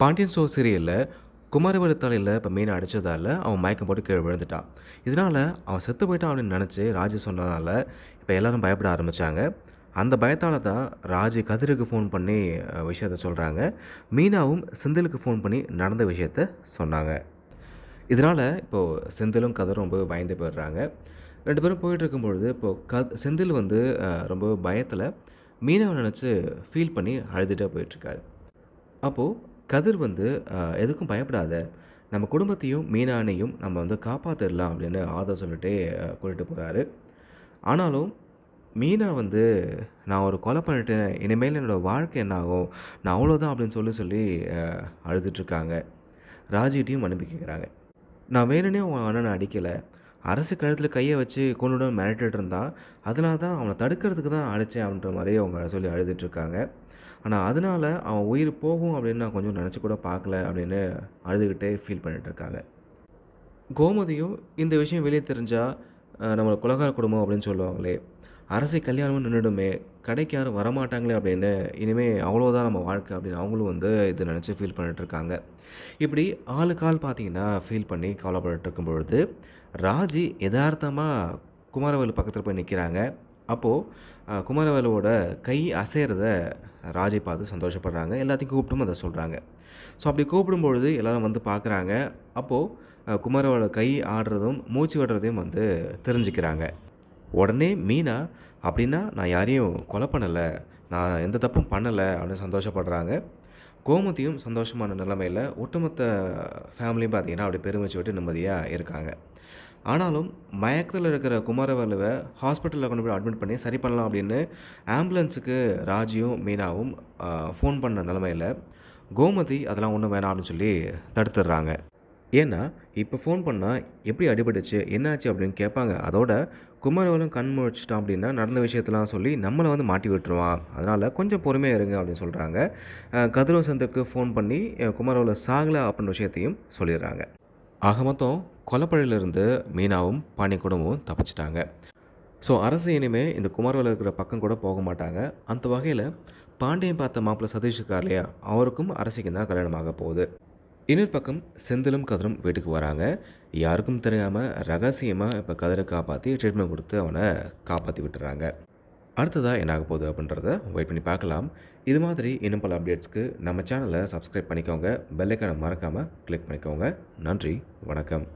Pandian so சீரியலில் குமாரவேலு தலையில் இப்போ மீனை அடித்ததால் அவன் மயக்கம் போட்டு கீழே விழுந்துட்டான். இதனால் அவன் செத்து போயிட்டான் அப்படின்னு நினச்சி ராஜு சொன்னதால் இப்போ எல்லோரும் பயப்பட ஆரம்பித்தாங்க அந்த பயத்தால் தான் ராஜு கதிருக்கு ஃபோன் பண்ணி விஷயத்த சொல்கிறாங்க மீனாவும் செந்திலுக்கு ஃபோன் பண்ணி நடந்த விஷயத்த சொன்னாங்க. இதனால் இப்போது செந்திலும் கதிரும் ரொம்ப பயந்து போயிடுறாங்க. ரெண்டு பேரும் போயிட்டு இருக்கும்பொழுது இப்போது கத் செந்தில் வந்து ரொம்ப பயத்தில் மீனாவை நினச்சி ஃபீல் பண்ணி அழுதுகிட்டே போயிட்டுருக்காரு அப்போது கதிர் வந்து எதுக்கும் பயப்படாத. நம்ம குடும்பத்தையும் மீனானையும் நம்ம வந்து காப்பாற்றிடலாம் அப்படின்னு ஆதர் சொல்லிட்டு கூட்டிகிட்டு போகிறாரு ஆனாலும் மீனா வந்து நான் ஒரு கொலை பண்ணிட்டேன். இனிமேல் என்னோடய வாழ்க்கை என்ன ஆகும் நான் அவ்வளோதான் அப்படின்னு சொல்லி சொல்லி அழுதுட்ருக்காங்க. ராஜிகிட்டையும் மன்னிப்பு கேட்குறாங்க நான் வேணும்னே உன் அண்ணனை அடிக்கலை. அரசு கழுத்தில் கையை வச்சு கொண்டுடன் மிரட்டிட்டு இருந்தான். அதனால தான் அவனை தடுக்கிறதுக்கு தான் அடித்தேன் அப்படின்ற மாதிரி அவங்க சொல்லி அழுதுட்ருக்காங்க. ஆனால் அதனால அவன் உயிர் போகும் அப்படின்னு நான் கொஞ்சம் நினச்சி கூட பார்க்கல அப்படின்னு அழுதுகிட்டே ஃபீல் பண்ணிட்டு இருக்காங்க. கோமதியும் இந்த விஷயம் வெளியே தெரிஞ்சால் நம்மளை குலகார குடும்பம் அப்படின்னு சொல்லுவாங்களே அரசை கல்யாணமும் நின்றுடுமே கடைக்கு யாரும் வரமாட்டாங்களே அப்படின்னு இனிமேல் அவ்வளோதான் நம்ம வாழ்க்கை அப்படின்னு அவங்களும் வந்து இதை நினச்சி ஃபீல் பண்ணிட்டுருக்காங்க இப்படி ஆளுக்கு ஆள் பார்த்தீங்கன்னா ஃபீல் பண்ணி கவலைப்பட்டு இருக்கும் பொழுது ராஜி யதார்த்தமாக குமாரவேலு பக்கத்தில் போய் நிற்கிறாங்க அப்போது குமாரவேலுவோட கை அசைகிறத ராஜை பார்த்து சந்தோஷப்படுறாங்க. எல்லாத்தையும் கூப்பிட்டும் அதை சொல்கிறாங்க ஸோ அப்படி கூப்பிடும்பொழுது எல்லோரும் வந்து பார்க்குறாங்க. அப்போது குமரவோட கை ஆடுறதும் மூச்சு விடுறதையும் வந்து தெரிஞ்சுக்கிறாங்க. உடனே மீனா அப்படின்னா நான் யாரையும் கொலை பண்ணலை. நான் எந்த தப்பும் பண்ணலை. அப்படின்னு சந்தோஷப்படுறாங்க. கோமதியும் சந்தோஷமான நிலைமையில் ஒட்டுமொத்த ஃபேமிலியும் பார்த்தீங்கன்னா அப்படி பெருமிச்சு விட்டு நிம்மதியாக இருக்காங்க. ஆனாலும் மயக்கத்தில் இருக்கிற குமாரவேலுவை ஹாஸ்பிட்டலில் கொண்டு போய் அட்மிட் பண்ணி சரி பண்ணலாம் அப்படின்னு ஆம்புலன்ஸுக்கு ராஜியும் மீனாவும் ஃபோன் பண்ண நிலமையில் கோமதி அதெல்லாம் ஒன்றும் வேணாம்னு சொல்லி தடுத்துடுறாங்க. ஏன்னா இப்போ ஃபோன் பண்ணால் எப்படி அடிபட்டுச்சு என்னாச்சு அப்படின்னு கேட்பாங்க. அதோட குமாரவேலும் கண் முழிச்சிட்டான் அப்படின்னா நடந்த விஷயத்தெல்லாம் சொல்லி நம்மளை வந்து மாட்டி விட்டுருவான். அதனால் கொஞ்சம் பொறுமையாக இருங்க அப்படின்னு சொல்கிறாங்க கதிரவசந்தருக்கு ஃபோன் பண்ணி குமாரவேல சாகலை அப்படின்ற விஷயத்தையும் சொல்லிடுறாங்க. ஆக மொத்தம் கொலப்பழியிலிருந்து மீனாவும் பாண்டி குடும்பமும் தப்பிச்சிட்டாங்க. ஸோ அரசு இனிமேல் இந்த குமாரவில் இருக்கிற பக்கம் கூட போக மாட்டாங்க. அந்த வகையில் பாண்டியன் பார்த்த மாப்பிள்ளை சதீஷ் இருக்கார் இல்லையா? அவருக்கும் அரசிக்கு தான் கல்யாணமாக போகுது. இன்னொரு பக்கம் செந்திலும் கதிரும் வீட்டுக்கு வராங்க. யாருக்கும் தெரியாமல் ரகசியமாக இப்போ கதிரை காப்பாற்றி ட்ரீட்மெண்ட் கொடுத்து அவனை காப்பாற்றி விட்டுறாங்க. அடுத்ததாக என்ன ஆக போகுது அப்படின்றத வெயிட் பண்ணி பார்க்கலாம். இது மாதிரி இன்னும் பல அப்டேட்ஸ்க்கு நம்ம சேனலை சப்ஸ்கிரைப் பண்ணிக்கோங்க. பெல்லைக்கான மறக்காமல் கிளிக் பண்ணிக்கோங்க. நன்றி வணக்கம்.